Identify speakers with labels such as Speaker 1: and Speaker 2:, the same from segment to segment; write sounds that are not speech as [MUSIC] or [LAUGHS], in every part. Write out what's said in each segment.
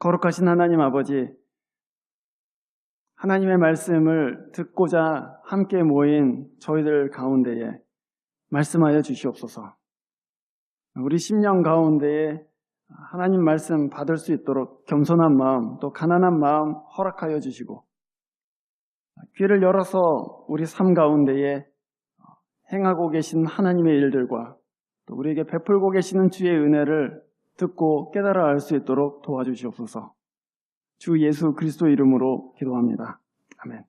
Speaker 1: 거룩하신 하나님 아버지, 하나님의 말씀을 듣고자 함께 모인 저희들 가운데에 말씀하여 주시옵소서. 우리 심령 가운데에 하나님 말씀 받을 수 있도록 겸손한 마음, 또 가난한 마음 허락하여 주시고, 귀를 열어서 우리 삶 가운데에 행하고 계신 하나님의 일들과 또 우리에게 베풀고 계시는 주의 은혜를 듣고 깨달아 알 수 있도록 도와주시옵소서. 주 예수 그리스도 이름으로 기도합니다. 아멘.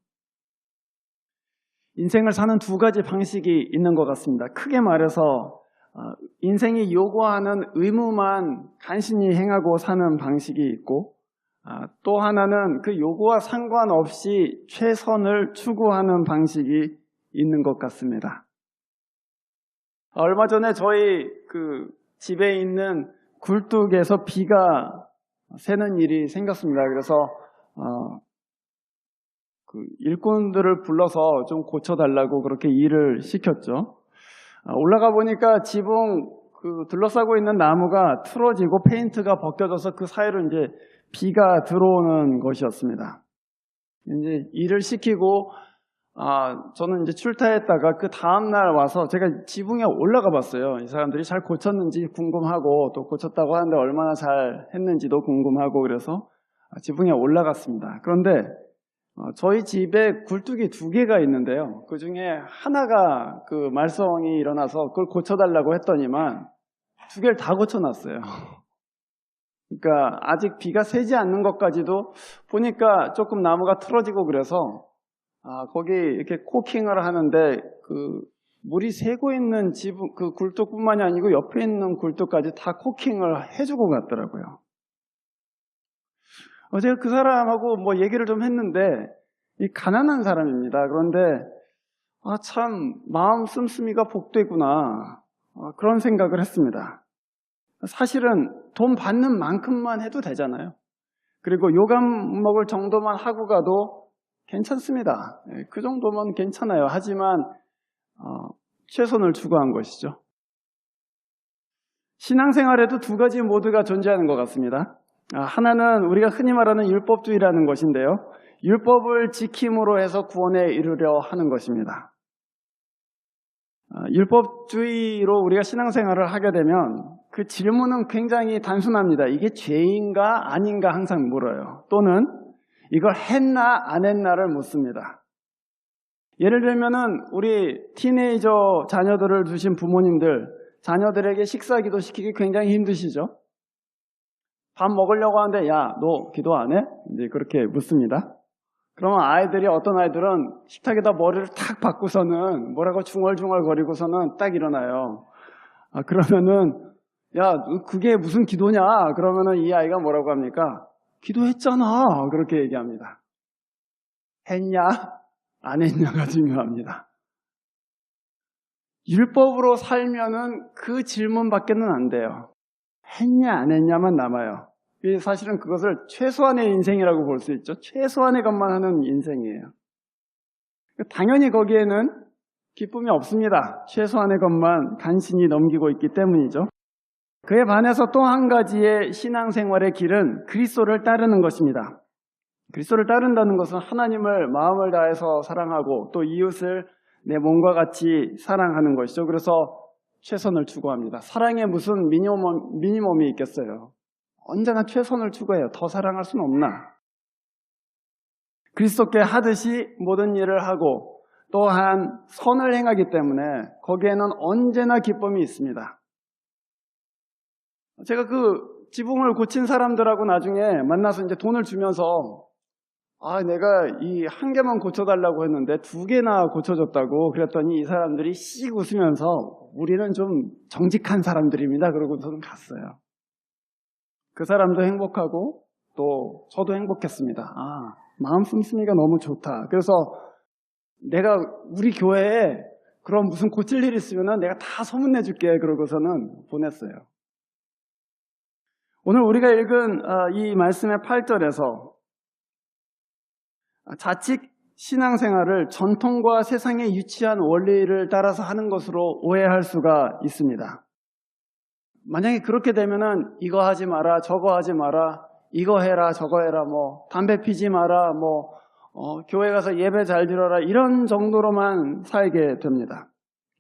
Speaker 1: 인생을 사는 두 가지 방식이 있는 것 같습니다. 크게 말해서 어, 인생이 요구하는 의무만 간신히 행하고 사는 방식이 있고 아, 또 하나는 그 요구와 상관없이 최선을 추구하는 방식이 있는 것 같습니다. 얼마 전에 저희 그 집에 있는 굴뚝에서 비가 새는 일이 생겼습니다. 그래서 어, 그 일꾼들을 불러서 좀 고쳐달라고 그렇게 일을 시켰죠. 아, 올라가 보니까 지붕 그 둘러싸고 있는 나무가 틀어지고 페인트가 벗겨져서 그 사이로 이제 비가 들어오는 것이었습니다. 이제 일을 시키고 아, 저는 이제 출타했다가 그 다음날 와서 제가 지붕에 올라가 봤어요. 이 사람들이 잘 고쳤는지 궁금하고 또 고쳤다고 하는데 얼마나 잘 했는지도 궁금하고 그래서 지붕에 올라갔습니다. 그런데 어, 저희 집에 굴뚝이 두 개가 있는데요. 그 중에 하나가 그 말썽이 일어나서 그걸 고쳐달라고 했더니만 두 개를 다 고쳐놨어요. 그러니까 아직 비가 새지 않는 것까지도 보니까 조금 나무가 틀어지고 그래서 아, 거기 이렇게 코킹을 하는데 그 물이 새고 있는 지붕 그 굴뚝뿐만이 아니고 옆에 있는 굴뚝까지 다 코킹을 해주고 갔더라고요. 어제 그 사람하고 뭐 얘기를 좀 했는데 이 가난한 사람입니다. 그런데 아, 참 마음 씀씀이가 복되구나 아, 그런 생각을 했습니다. 사실은 돈 받는 만큼만 해도 되잖아요. 그리고 요감 먹을 정도만 하고 가도 괜찮습니다. 예, 그 정도면 괜찮아요. 하지만 어, 최선을 추구한 것이죠. 신앙생활에도 두 가지 모두가 존재하는 것 같습니다. 아, 하나는 우리가 흔히 말하는 율법주의라는 것인데요. 율법을 지킴으로 해서 구원에 이르려 하는 것입니다. 아, 율법주의로 우리가 신앙생활을 하게 되면 그 질문은 굉장히 단순합니다. 이게 죄인가 아닌가 항상 물어요. 또는 이걸 했나 안 했나를 묻습니다. 예를 들면은 우리 티네이저 자녀들을 두신 부모님들 자녀들에게 식사 기도 시키기 굉장히 힘드시죠? 밥 먹으려고 하는데 야, 너 기도 안 해? 이제 그렇게 묻습니다. 그러면 아이들이 어떤 아이들은 식탁에다 머리를 탁 박고서는 뭐라고 중얼중얼 거리고서는 딱 일어나요. 아, 그러면은 야, 그게 무슨 기도냐? 그러면은 이 아이가 뭐라고 합니까? 기도했잖아. 그렇게 얘기합니다. 했냐? 안 했냐가 중요합니다. 율법으로 살면은 그 질문밖에는 안 돼요. 했냐 안 했냐만 남아요. 사실은 그것을 최소한의 인생이라고 볼 수 있죠. 최소한의 것만 하는 인생이에요. 당연히 거기에는 기쁨이 없습니다. 최소한의 것만 간신히 넘기고 있기 때문이죠. 그에 반해서 또 한 가지의 신앙생활의 길은 그리스도를 따르는 것입니다. 그리스도를 따른다는 것은 하나님을 마음을 다해서 사랑하고 또 이웃을 내 몸과 같이 사랑하는 것이죠. 그래서 최선을 추구합니다. 사랑에 무슨 미니멈, 미니멈이 있겠어요. 언제나 최선을 추구해요. 더 사랑할 수는 없나. 그리스도께 하듯이 모든 일을 하고 또한 선을 행하기 때문에 거기에는 언제나 기쁨이 있습니다. 제가 그 지붕을 고친 사람들하고 나중에 만나서 이제 돈을 주면서 아, 내가 이 한 개만 고쳐달라고 했는데 두 개나 고쳐줬다고 그랬더니 이 사람들이 씩 웃으면서 우리는 좀 정직한 사람들입니다. 그러고 저는 갔어요. 그 사람도 행복하고 또 저도 행복했습니다. 아, 마음 씀씀이가 너무 좋다. 그래서 내가 우리 교회에 그럼 무슨 고칠 일 있으면 내가 다 소문내줄게. 그러고서는 보냈어요. 오늘 우리가 읽은 어, 이 말씀의 8절에서 자칫 신앙생활을 전통과 세상에 유치한 원리를 따라서 하는 것으로 오해할 수가 있습니다. 만약에 그렇게 되면은 이거 하지 마라, 저거 하지 마라, 이거 해라 저거 해라 뭐 담배 피지 마라 뭐 어, 교회 가서 예배 잘 드려라 이런 정도로만 살게 됩니다.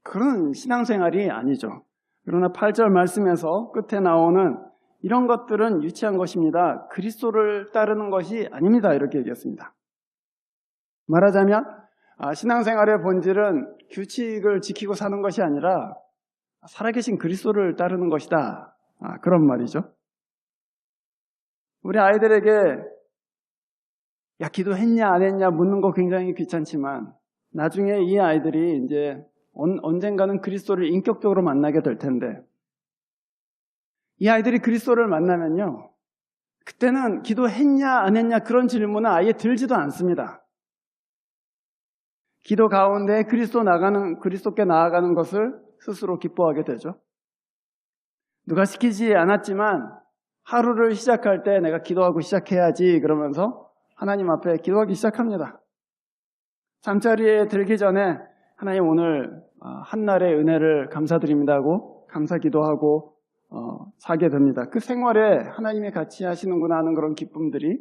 Speaker 1: 그런 신앙생활이 아니죠. 그러나 8절 말씀에서 끝에 나오는 이런 것들은 유치한 것입니다. 그리스도를 따르는 것이 아닙니다. 이렇게 얘기했습니다. 말하자면 아, 신앙생활의 본질은 규칙을 지키고 사는 것이 아니라 살아계신 그리스도를 따르는 것이다. 아, 그런 말이죠. 우리 아이들에게 야 기도했냐 안 했냐 묻는 거 굉장히 귀찮지만 나중에 이 아이들이 이제 언, 언젠가는 그리스도를 인격적으로 만나게 될 텐데 이 아이들이 그리스도를 만나면요 그때는 기도했냐 안 했냐 그런 질문은 아예 들지도 않습니다. 기도 가운데 그리스도 나가는 그리스도께 나아가는 것을 스스로 기뻐하게 되죠. 누가 시키지 않았지만 하루를 시작할 때 내가 기도하고 시작해야지 그러면서 하나님 앞에 기도하기 시작합니다. 잠자리에 들기 전에 하나님 오늘 어, 한날의 은혜를 감사드립니다 하고 감사 기도하고 어, 사게 됩니다. 그 생활에 하나님이 같이 하시는구나 하는 그런 기쁨들이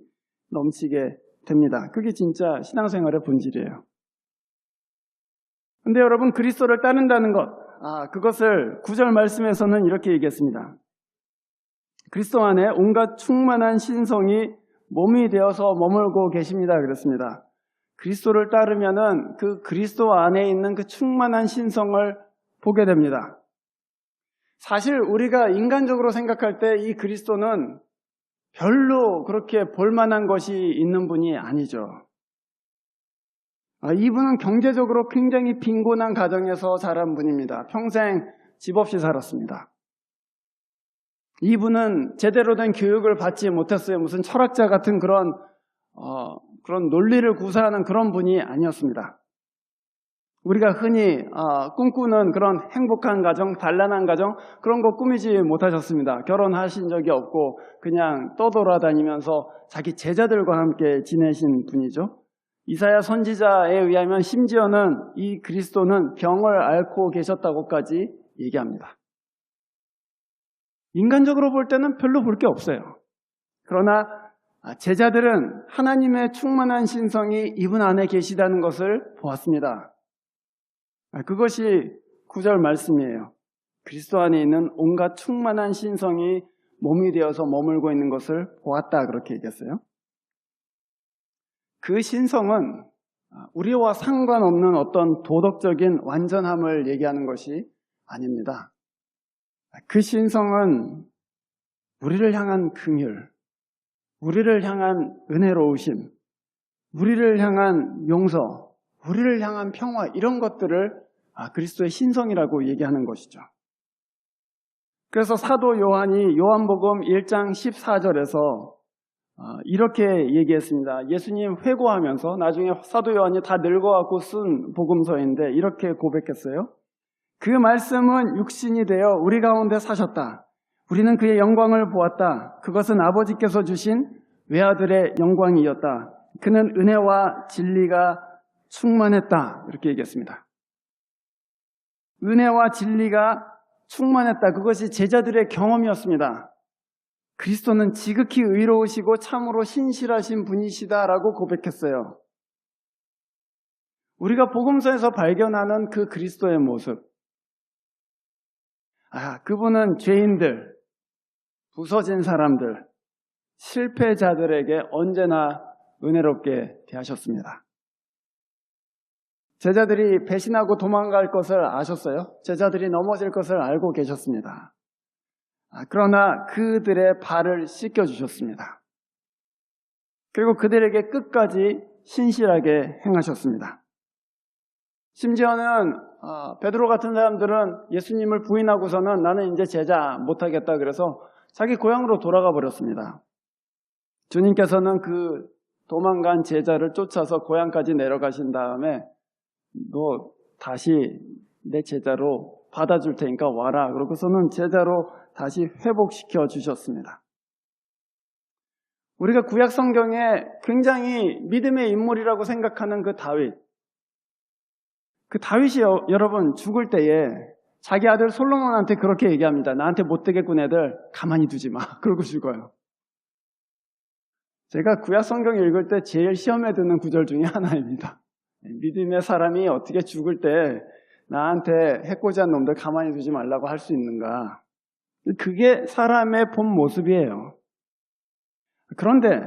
Speaker 1: 넘치게 됩니다. 그게 진짜 신앙생활의 본질이에요. 근데 여러분 그리스도를 따른다는 것, 아, 그것을 구절 말씀에서는 이렇게 얘기했습니다. 그리스도 안에 온갖 충만한 신성이 몸이 되어서 머물고 계십니다. 그랬습니다. 그리스도를 따르면은 그 그리스도 안에 있는 그 충만한 신성을 보게 됩니다. 사실 우리가 인간적으로 생각할 때 이 그리스도는 별로 그렇게 볼만한 것이 있는 분이 아니죠. 아, 이분은 경제적으로 굉장히 빈곤한 가정에서 자란 분입니다. 평생 집 없이 살았습니다. 이분은 제대로 된 교육을 받지 못했어요. 무슨 철학자 같은 그런 어, 그런 논리를 구사하는 그런 분이 아니었습니다. 우리가 흔히 어, 꿈꾸는 그런 행복한 가정, 단란한 가정 그런 거 꾸미지 못하셨습니다. 결혼하신 적이 없고 그냥 떠돌아다니면서 자기 제자들과 함께 지내신 분이죠. 이사야 선지자에 의하면 심지어는 이 그리스도는 병을 앓고 계셨다고까지 얘기합니다. 인간적으로 볼 때는 별로 볼 게 없어요. 그러나 제자들은 하나님의 충만한 신성이 이분 안에 계시다는 것을 보았습니다. 그것이 구절 말씀이에요. 그리스도 안에 있는 온갖 충만한 신성이 몸이 되어서 머물고 있는 것을 보았다 그렇게 얘기했어요. 그 신성은 우리와 상관없는 어떤 도덕적인 완전함을 얘기하는 것이 아닙니다. 그 신성은 우리를 향한 긍휼, 우리를 향한 은혜로우심, 우리를 향한 용서, 우리를 향한 평화 이런 것들을 아, 그리스도의 신성이라고 얘기하는 것이죠. 그래서 사도 요한이 요한복음 1장 14절에서 어, 이렇게 얘기했습니다. 예수님 회고하면서 나중에 사도 요한이 다 늙어갖고 쓴 복음서인데 이렇게 고백했어요. 그 말씀은 육신이 되어 우리 가운데 사셨다. 우리는 그의 영광을 보았다. 그것은 아버지께서 주신 외아들의 영광이었다. 그는 은혜와 진리가 충만했다. 이렇게 얘기했습니다. 은혜와 진리가 충만했다. 그것이 제자들의 경험이었습니다. 그리스도는 지극히 의로우시고 참으로 신실하신 분이시다라고 고백했어요. 우리가 복음서에서 발견하는 그 그리스도의 모습. 아, 그분은 죄인들, 부서진 사람들, 실패자들에게 언제나 은혜롭게 대하셨습니다. 제자들이 배신하고 도망갈 것을 아셨어요? 제자들이 넘어질 것을 알고 계셨습니다. 아, 그러나 그들의 발을 씻겨주셨습니다. 그리고 그들에게 끝까지 신실하게 행하셨습니다. 심지어는 어, 베드로 같은 사람들은 예수님을 부인하고서는 나는 이제 제자 못하겠다 그래서 자기 고향으로 돌아가 버렸습니다. 주님께서는 그 도망간 제자를 쫓아서 고향까지 내려가신 다음에 너 다시 내 제자로 받아줄 테니까 와라. 그러고서는 제자로 다시 회복시켜 주셨습니다. 우리가 구약 성경에 굉장히 믿음의 인물이라고 생각하는 그 다윗. 그 다윗이 여, 여러분 죽을 때에 자기 아들 솔로몬한테 그렇게 얘기합니다. 나한테 못 되겠군 애들 가만히 두지 마. [LAUGHS] 그러고 죽어요. 제가 구약 성경 읽을 때 제일 시험에 드는 구절 중에 하나입니다. 믿음의 사람이 어떻게 죽을 때 나한테 해코지한 놈들 가만히 두지 말라고 할 수 있는가? 그게 사람의 본 모습이에요. 그런데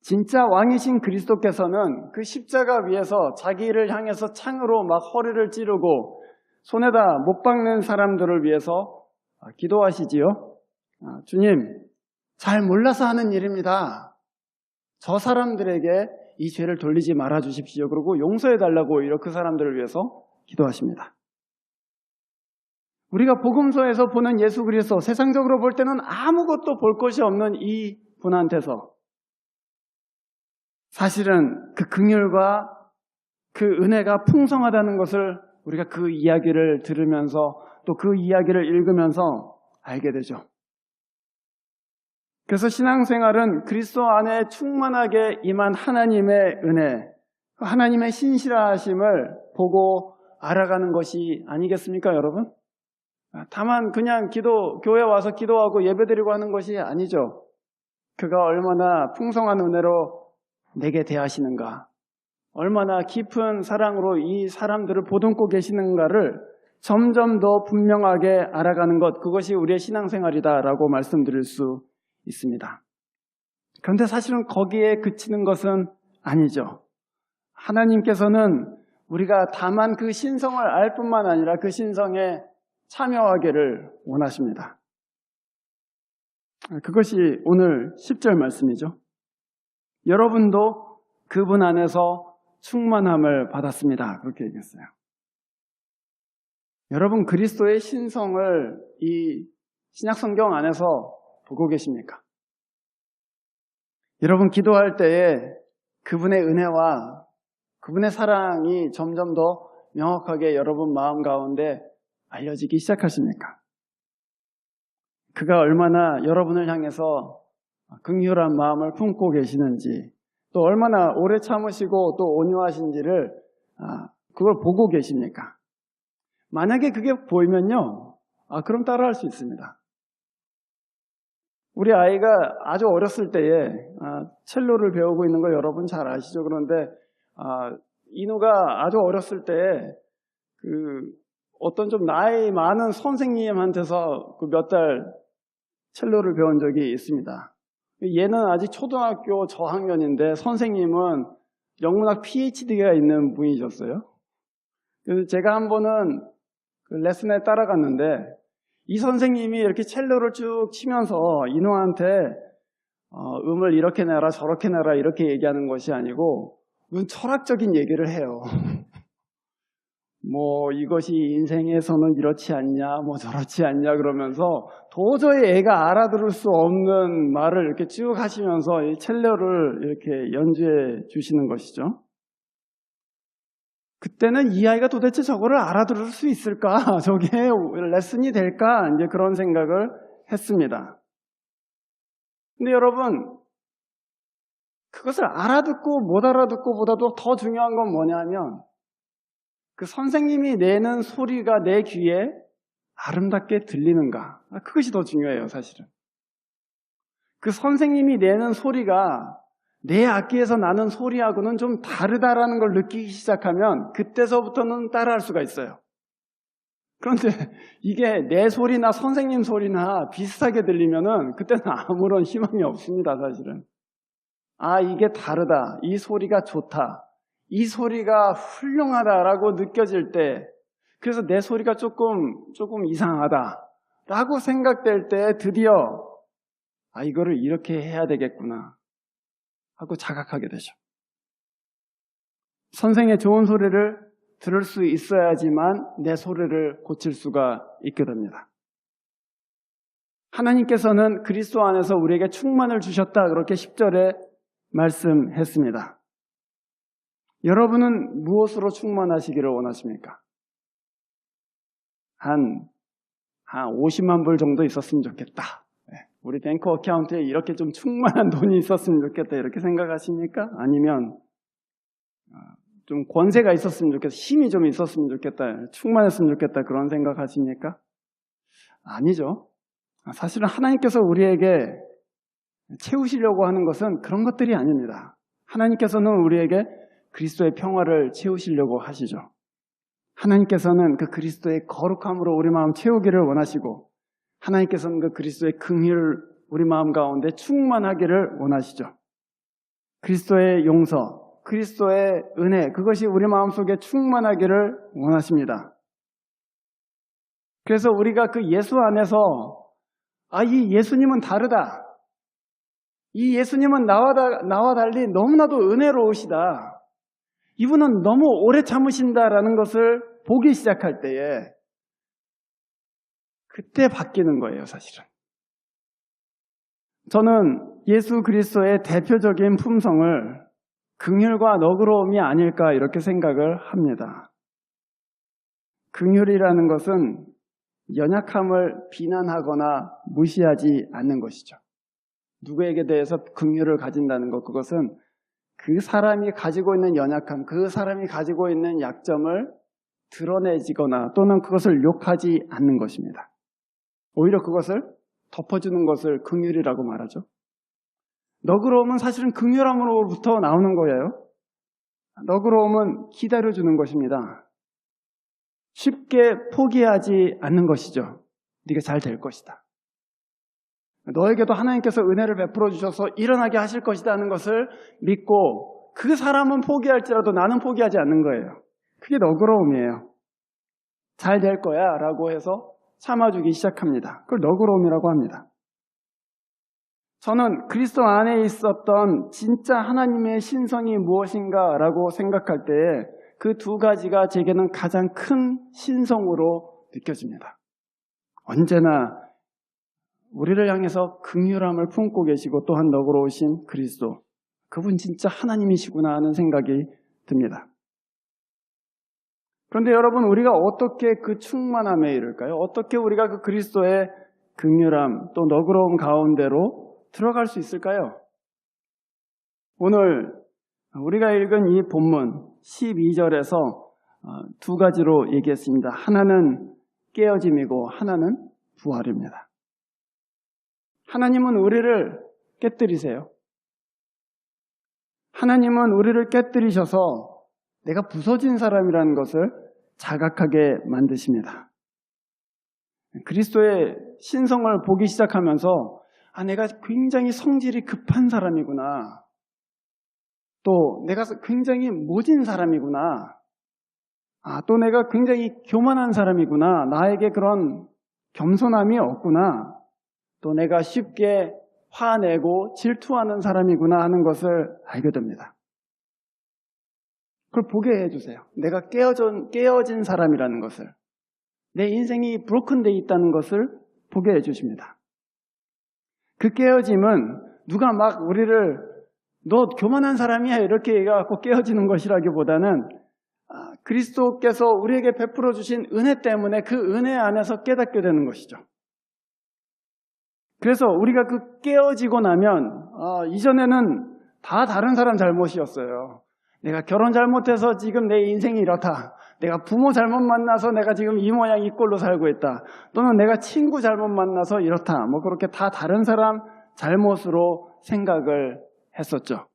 Speaker 1: 진짜 왕이신 그리스도께서는 그 십자가 위에서 자기를 향해서 창으로 막 허리를 찌르고 손에다 못 박는 사람들을 위해서 기도하시지요. 아, 주님, 잘 몰라서 하는 일입니다. 저 사람들에게 이 죄를 돌리지 말아 주십시오. 그리고 용서해 달라고 이렇게 그 사람들을 위해서 기도하십니다. 우리가 복음서에서 보는 예수 그리스도 세상적으로 볼 때는 아무것도 볼 것이 없는 이 분한테서 사실은 그 긍휼과 그 은혜가 풍성하다는 것을 우리가 그 이야기를 들으면서 또 그 이야기를 읽으면서 알게 되죠. 그래서 신앙생활은 그리스도 안에 충만하게 임한 하나님의 은혜, 하나님의 신실하심을 보고 알아가는 것이 아니겠습니까, 여러분? 다만 그냥 기도, 교회 와서 기도하고 예배드리고 하는 것이 아니죠. 그가 얼마나 풍성한 은혜로 내게 대하시는가, 얼마나 깊은 사랑으로 이 사람들을 보듬고 계시는가를 점점 더 분명하게 알아가는 것, 그것이 우리의 신앙생활이다라고 말씀드릴 수 있습니다. 그런데 사실은 거기에 그치는 것은 아니죠. 하나님께서는 우리가 다만 그 신성을 알 뿐만 아니라 그 신성에 참여하기를 원하십니다. 그것이 오늘 10절 말씀이죠. 여러분도 그분 안에서 충만함을 받았습니다. 그렇게 얘기했어요. 여러분 그리스도의 신성을 이 신약 성경 안에서 보고 계십니까? 여러분 기도할 때에 그분의 은혜와 그분의 사랑이 점점 더 명확하게 여러분 마음 가운데 알려지기 시작하십니까? 그가 얼마나 여러분을 향해서 긍휼한 마음을 품고 계시는지 또 얼마나 오래 참으시고 또 온유하신지를 아, 그걸 보고 계십니까? 만약에 그게 보이면요, 아, 그럼 따라할 수 있습니다. 우리 아이가 아주 어렸을 때에 아, 첼로를 배우고 있는 걸 여러분 잘 아시죠? 그런데 아, 이누가 아주 어렸을 때에 그 어떤 좀 나이 많은 선생님한테서 그 몇 달 첼로를 배운 적이 있습니다. 얘는 아직 초등학교 저학년인데 선생님은 영문학 PhD가 있는 분이셨어요. 그래서 제가 한 번은 그 레슨에 따라갔는데 이 선생님이 이렇게 첼로를 쭉 치면서 인호한테 어, 음을 이렇게 내라 저렇게 내라 이렇게 얘기하는 것이 아니고 문 철학적인 얘기를 해요. [LAUGHS] 뭐 이것이 인생에서는 이렇지 않냐, 뭐 저렇지 않냐 그러면서 도저히 애가 알아들을 수 없는 말을 이렇게 쭉 하시면서 이 첼로를 이렇게 연주해 주시는 것이죠. 그때는 이 아이가 도대체 저거를 알아들을 수 있을까? [LAUGHS] 저게 레슨이 될까? 이제 그런 생각을 했습니다. 근데 여러분, 그것을 알아듣고 못 알아듣고 보다도 더 중요한 건 뭐냐면, 그 선생님이 내는 소리가 내 귀에 아름답게 들리는가? 그것이 더 중요해요, 사실은. 그 선생님이 내는 소리가 내 악기에서 나는 소리하고는 좀 다르다라는 걸 느끼기 시작하면 그때서부터는 따라할 수가 있어요. 그런데 이게 내 소리나 선생님 소리나 비슷하게 들리면은 그때는 아무런 희망이 없습니다, 사실은. 아, 이게 다르다. 이 소리가 좋다. 이 소리가 훌륭하다라고 느껴질 때, 그래서 내 소리가 조금, 조금 이상하다. 라고 생각될 때 드디어, 아, 이거를 이렇게 해야 되겠구나. 하고 자각하게 되죠. 선생의 좋은 소리를 들을 수 있어야지만 내 소리를 고칠 수가 있게 됩니다. 하나님께서는 그리스도 안에서 우리에게 충만을 주셨다. 그렇게 10절에 말씀했습니다. 여러분은 무엇으로 충만하시기를 원하십니까? 한, 한 50만 불 정도 있었으면 좋겠다. 우리 뱅크 어카운트에 이렇게 좀 충만한 [LAUGHS] 돈이 있었으면 좋겠다 이렇게 생각하십니까? 아니면 아, 좀 권세가 있었으면 좋겠다, 힘이 좀 있었으면 좋겠다, 충만했으면 좋겠다 그런 생각하십니까? 아니죠. 사실은 하나님께서 우리에게 채우시려고 하는 것은 그런 것들이 아닙니다. 하나님께서는 우리에게 그리스도의 평화를 채우시려고 하시죠. 하나님께서는 그 그리스도의 거룩함으로 우리 마음 채우기를 원하시고 하나님께서는 그 그리스도의 긍휼을 우리 마음 가운데 충만하기를 원하시죠. 그리스도의 용서, 그리스도의 은혜, 그것이 우리 마음 속에 충만하기를 원하십니다. 그래서 우리가 그 예수 안에서 아, 이 예수님은 다르다. 이 예수님은 나와, 다, 나와 달리 너무나도 은혜로우시다. 이분은 너무 오래 참으신다라는 것을 보기 시작할 때에 그때 바뀌는 거예요, 사실은. 저는 예수 그리스도의 대표적인 품성을 긍휼과 너그러움이 아닐까 이렇게 생각을 합니다. 긍휼이라는 것은 연약함을 비난하거나 무시하지 않는 것이죠. 누구에게 대해서 긍휼을 가진다는 것, 그것은 그 사람이 가지고 있는 연약함, 그 사람이 가지고 있는 약점을 드러내지거나 또는 그것을 욕하지 않는 것입니다. 오히려 그것을 덮어주는 것을 긍휼이라고 말하죠. 너그러움은 사실은 긍휼함으로부터 나오는 거예요. 너그러움은 기다려주는 것입니다. 쉽게 포기하지 않는 것이죠. 네가 잘 될 것이다. 너에게도 하나님께서 은혜를 베풀어 주셔서 일어나게 하실 것이다 하는 것을 믿고 그 사람은 포기할지라도 나는 포기하지 않는 거예요. 그게 너그러움이에요. 잘 될 거야 라고 해서 참아주기 시작합니다. 그걸 너그러움이라고 합니다. 저는 그리스도 안에 있었던 진짜 하나님의 신성이 무엇인가 라고 생각할 때에 그 두 가지가 제게는 가장 큰 신성으로 느껴집니다. 언제나 우리를 향해서 극률함을 품고 계시고 또한 너그러우신 그리스도. 그분 진짜 하나님이시구나 하는 생각이 듭니다. 그런데 여러분, 우리가 어떻게 그 충만함에 이를까요? 어떻게 우리가 그 그리스도의 극률함 또 너그러움 가운데로 들어갈 수 있을까요? 오늘 우리가 읽은 이 본문 12절에서 어, 두 가지로 얘기했습니다. 하나는 깨어짐이고 하나는 부활입니다. 하나님은 우리를 깨뜨리세요. 하나님은 우리를 깨뜨리셔서 내가 부서진 사람이라는 것을 자각하게 만드십니다. 그리스도의 신성을 보기 시작하면서 아, 내가 굉장히 성질이 급한 사람이구나. 또 내가 굉장히 모진 사람이구나. 아, 또 내가 굉장히 교만한 사람이구나. 나에게 그런 겸손함이 없구나. 또 내가 쉽게 화내고 질투하는 사람이구나 하는 것을 알게 됩니다. 그걸 보게 해주세요. 내가 깨어진, 깨어진 사람이라는 것을. 내 인생이 브로큰돼 있다는 것을 보게 해주십니다. 그 깨어짐은 누가 막 우리를 너 교만한 사람이야 이렇게 얘기해갖고 깨어지는 것이라기보다는 아, 그리스도께서 우리에게 베풀어 주신 은혜 때문에 그 은혜 안에서 깨닫게 되는 것이죠. 그래서 우리가 그 깨어지고 나면 아, 이전에는 다 다른 사람 잘못이었어요. 내가 결혼 잘못해서 지금 내 인생이 이렇다. 내가 부모 잘못 만나서 내가 지금 이 모양 이 꼴로 살고 있다. 또는 내가 친구 잘못 만나서 이렇다. 뭐 그렇게 다 다른 사람 잘못으로 생각을 했었죠.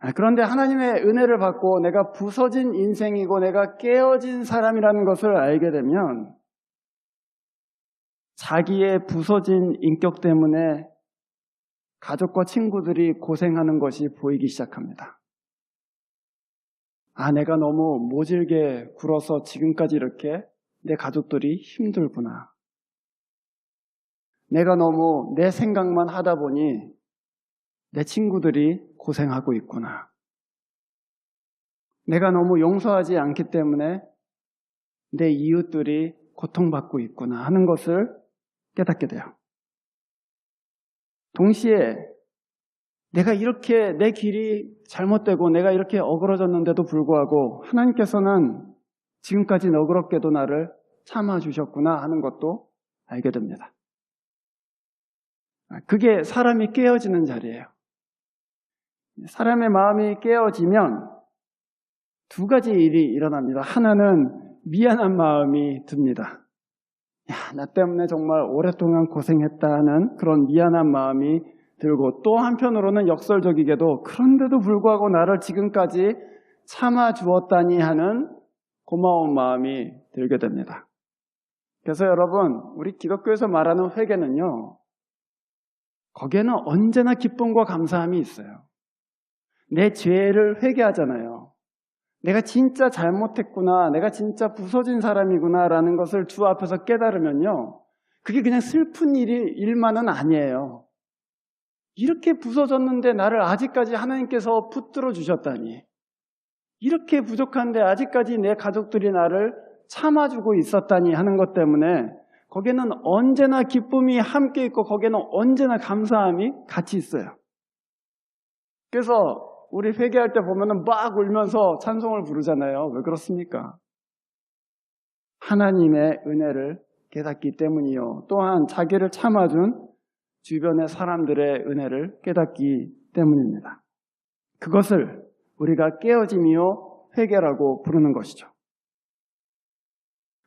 Speaker 1: 아, 그런데 하나님의 은혜를 받고 내가 부서진 인생이고 내가 깨어진 사람이라는 것을 알게 되면 자기의 부서진 인격 때문에 가족과 친구들이 고생하는 것이 보이기 시작합니다. 아, 내가 너무 모질게 굴어서 지금까지 이렇게 내 가족들이 힘들구나. 내가 너무 내 생각만 하다 보니 내 친구들이 고생하고 있구나. 내가 너무 용서하지 않기 때문에 내 이웃들이 고통받고 있구나 하는 것을 깨닫게 돼요. 동시에 내가 이렇게 내 길이 잘못되고 내가 이렇게 어그러졌는데도 불구하고 하나님께서는 지금까지 너그럽게도 나를 참아주셨구나 하는 것도 알게 됩니다. 그게 사람이 깨어지는 자리예요. 사람의 마음이 깨어지면 두 가지 일이 일어납니다. 하나는 미안한 마음이 듭니다. 야, 나 때문에 정말 오랫동안 고생했다는 그런 미안한 마음이 들고 또 한편으로는 역설적이게도 그런데도 불구하고 나를 지금까지 참아 주었다니 하는 고마운 마음이 들게 됩니다. 그래서 여러분, 우리 기독교에서 말하는 회개는요, 거기에는 언제나 기쁨과 감사함이 있어요. 내 죄를 회개하잖아요. 내가 진짜 잘못했구나, 내가 진짜 부서진 사람이구나 라는 것을 주 앞에서 깨달으면요. 그게 그냥 슬픈 일이, 일만은 아니에요. 이렇게 부서졌는데 나를 아직까지 하나님께서 붙들어 주셨다니. 이렇게 부족한데 아직까지 내 가족들이 나를 참아주고 있었다니 하는 것 때문에 거기에는 언제나 기쁨이 함께 있고 거기에는 언제나 감사함이 같이 있어요. 그래서 우리 회개할 때 보면은 막 울면서 찬송을 부르잖아요. 왜 그렇습니까? 하나님의 은혜를 깨닫기 때문이요. 또한 자기를 참아준 주변의 사람들의 은혜를 깨닫기 때문입니다. 그것을 우리가 깨어짐이요 회개라고 부르는 것이죠.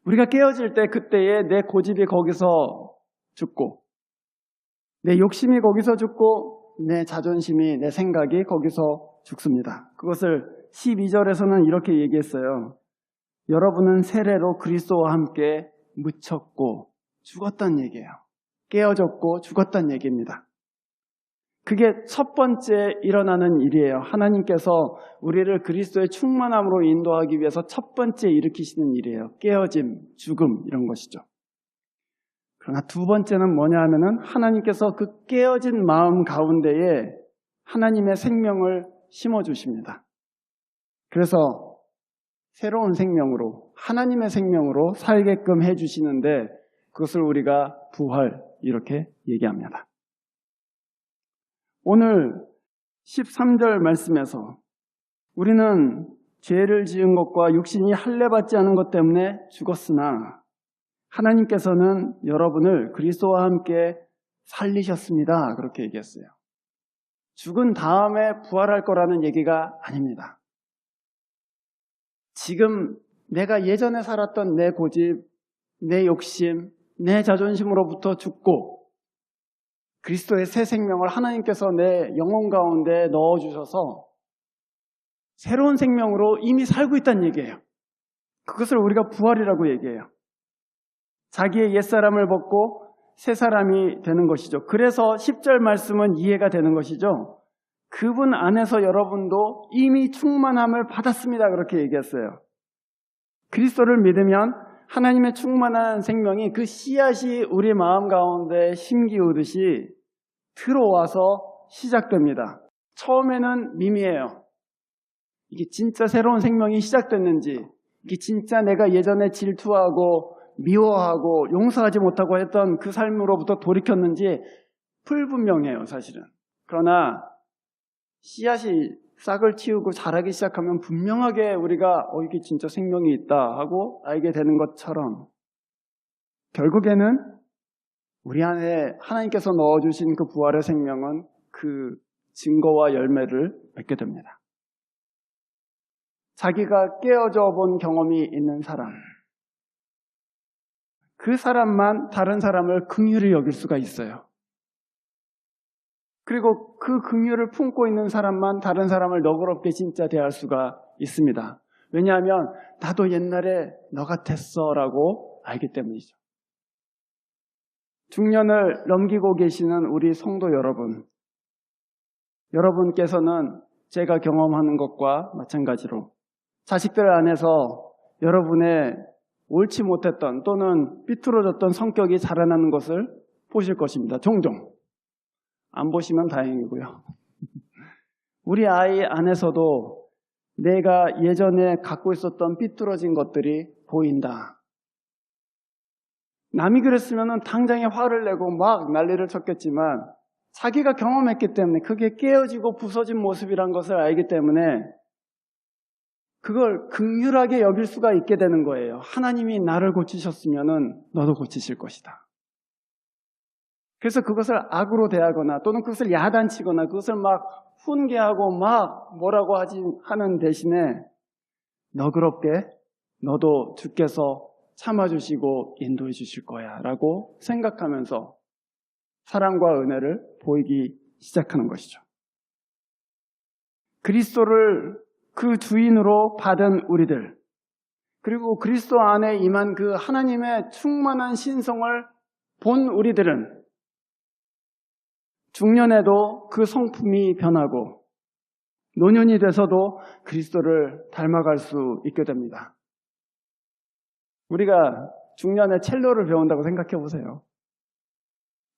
Speaker 1: 우리가 깨어질 때 그때에 내 고집이 거기서 죽고 내 욕심이 거기서 죽고 내 자존심이 내 생각이 거기서 죽습니다. 그것을 12절에서는 이렇게 얘기했어요. 여러분은 세례로 그리스도와 함께 묻혔고 죽었단 얘기예요. 깨어졌고 죽었단 얘기입니다. 그게 첫 번째 일어나는 일이에요. 하나님께서 우리를 그리스도의 충만함으로 인도하기 위해서 첫 번째 일으키시는 일이에요. 깨어짐, 죽음 이런 것이죠. 그러나 두 번째는 뭐냐 하면은 하나님께서 그 깨어진 마음 가운데에 하나님의 생명을 심어 주십니다. 그래서 새로운 생명으로 하나님의 생명으로 살게끔 해 주시는데 그것을 우리가 부활 이렇게 얘기합니다. 오늘 13절 말씀에서 우리는 죄를 지은 것과 육신이 할례받지 않은 것 때문에 죽었으나 하나님께서는 여러분을 그리스도와 함께 살리셨습니다. 그렇게 얘기했어요. 죽은 다음에 부활할 거라는 얘기가 아닙니다. 지금 내가 예전에 살았던 내 고집, 내 욕심, 내 자존심으로부터 죽고 그리스도의 새 생명을 하나님께서 내 영혼 가운데 넣어주셔서 새로운 생명으로 이미 살고 있다는 얘기예요. 그것을 우리가 부활이라고 얘기해요. 자기의 옛사람을 벗고 새 사람이 되는 것이죠. 그래서 10절 말씀은 이해가 되는 것이죠. 그분 안에서 여러분도 이미 충만함을 받았습니다. 그렇게 얘기했어요. 그리스도를 믿으면 하나님의 충만한 생명이 그 씨앗이 우리 마음 가운데 심기우듯이 들어와서 시작됩니다. 처음에는 미미해요. 이게 진짜 새로운 생명이 시작됐는지, 이게 진짜 내가 예전에 질투하고 미워하고 용서하지 못하고 했던 그 삶으로부터 돌이켰는지 불분명해요, 사실은. 그러나 씨앗이 싹을 틔우고 자라기 시작하면 분명하게 우리가 어 이게 진짜 생명이 있다 하고 알게 되는 것처럼 결국에는 우리 안에 하나님께서 넣어주신 그 부활의 생명은 그 증거와 열매를 맺게 됩니다. 자기가 깨어져 본 경험이 있는 사람, 그 사람만 다른 사람을 긍휼히 여길 수가 있어요. 그리고 그 긍휼을 품고 있는 사람만 다른 사람을 너그럽게 진짜 대할 수가 있습니다. 왜냐하면 나도 옛날에 너 같았어라고 알기 때문이죠. 중년을 넘기고 계시는 우리 성도 여러분, 여러분께서는 제가 경험하는 것과 마찬가지로 자식들 안에서 여러분의 옳지 못했던 또는 삐뚤어졌던 성격이 자라나는 것을 보실 것입니다. 종종. 안 보시면 다행이고요. [LAUGHS] 우리 아이 안에서도 내가 예전에 갖고 있었던 삐뚤어진 것들이 보인다. 남이 그랬으면 당장에 화를 내고 막 난리를 쳤겠지만 자기가 경험했기 때문에 그게 깨어지고 부서진 모습이란 것을 알기 때문에 그걸 극률하게 여길 수가 있게 되는 거예요. 하나님이 나를 고치셨으면 너도 고치실 것이다. 그래서 그것을 악으로 대하거나 또는 그것을 야단치거나 그것을 막 훈계하고 막 뭐라고 하지 하는 대신에 너그럽게 너도 주께서 참아주시고 인도해 주실 거야 라고 생각하면서 사랑과 은혜를 보이기 시작하는 것이죠. 그리스도를 그 주인으로 받은 우리들, 그리고 그리스도 안에 임한 그 하나님의 충만한 신성을 본 우리들은 중년에도 그 성품이 변하고 노년이 돼서도 그리스도를 닮아갈 수 있게 됩니다. 우리가 중년에 첼로를 배운다고 생각해 보세요.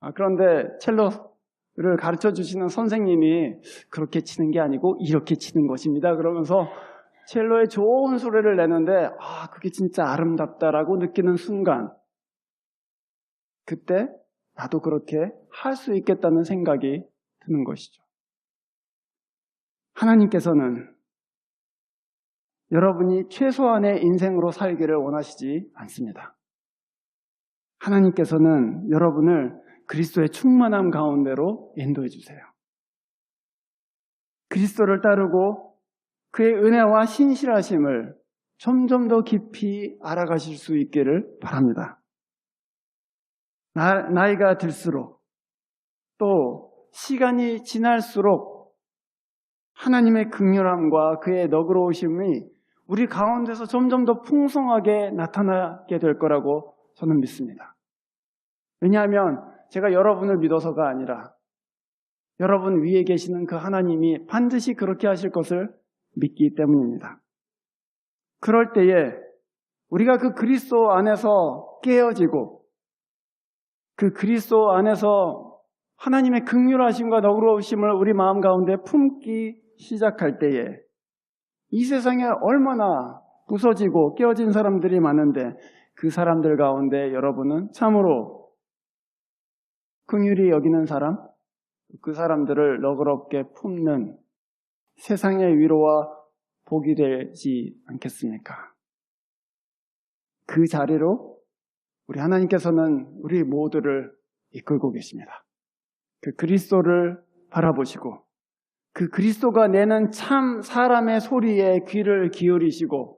Speaker 1: 아, 그런데 첼로를 가르쳐 주시는 선생님이 그렇게 치는 게 아니고 이렇게 치는 것입니다. 그러면서 첼로의 좋은 소리를 내는데 아, 그게 진짜 아름답다라고 느끼는 순간 그때 나도 그렇게 할 수 있겠다는 생각이 드는 것이죠. 하나님께서는 여러분이 최소한의 인생으로 살기를 원하시지 않습니다. 하나님께서는 여러분을 그리스도의 충만함 가운데로 인도해 주세요. 그리스도를 따르고 그의 은혜와 신실하심을 점점 더 깊이 알아가실 수 있기를 바랍니다. 나, 나이가 들수록 또 시간이 지날수록 하나님의 극렬함과 그의 너그러우심이 우리 가운데서 점점 더 풍성하게 나타나게 될 거라고 저는 믿습니다. 왜냐하면 제가 여러분을 믿어서가 아니라 여러분 위에 계시는 그 하나님이 반드시 그렇게 하실 것을 믿기 때문입니다. 그럴 때에 우리가 그 그리스도 안에서 깨어지고 그 그리스도 안에서 하나님의 극률하심과 너그러우심을 우리 마음 가운데 품기 시작할 때에 이 세상에 얼마나 부서지고 깨어진 사람들이 많은데 그 사람들 가운데 여러분은 참으로 긍휼히 여기는 사람, 그 사람들을 너그럽게 품는 세상의 위로와 복이 되지 않겠습니까? 그 자리로 우리 하나님께서는 우리 모두를 이끌고 계십니다. 그 그리스도를 바라보시고 그 그리스도가 내는 참 사람의 소리에 귀를 기울이시고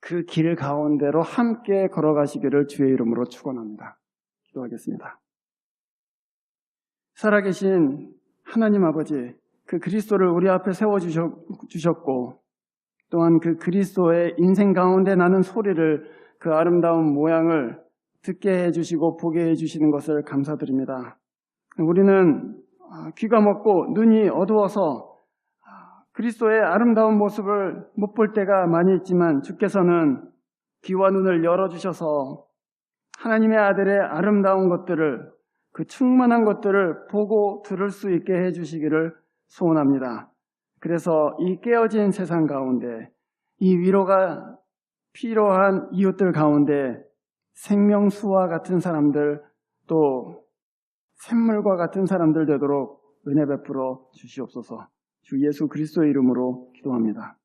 Speaker 1: 그 길 가운데로 함께 걸어가시기를 주의 이름으로 축원합니다. 기도하겠습니다. 살아계신 하나님 아버지, 그 그리스도를 우리 앞에 세워 주셨고 또한 그 그리스도의 인생 가운데 나는 소리를 그 아름다운 모양을 듣게 해주시고 보게 해주시는 것을 감사드립니다. 우리는 귀가 먹고 눈이 어두워서 그리스도의 아름다운 모습을 못 볼 때가 많이 있지만 주께서는 귀와 눈을 열어주셔서 하나님의 아들의 아름다운 것들을 그 충만한 것들을 보고 들을 수 있게 해주시기를 소원합니다. 그래서 이 깨어진 세상 가운데 이 위로가 필요한 이웃들 가운데 생명수와 같은 사람들 또 샘물과 같은 사람들 되도록 은혜 베풀어 주시옵소서 주 예수 그리스도의 이름으로 기도합니다.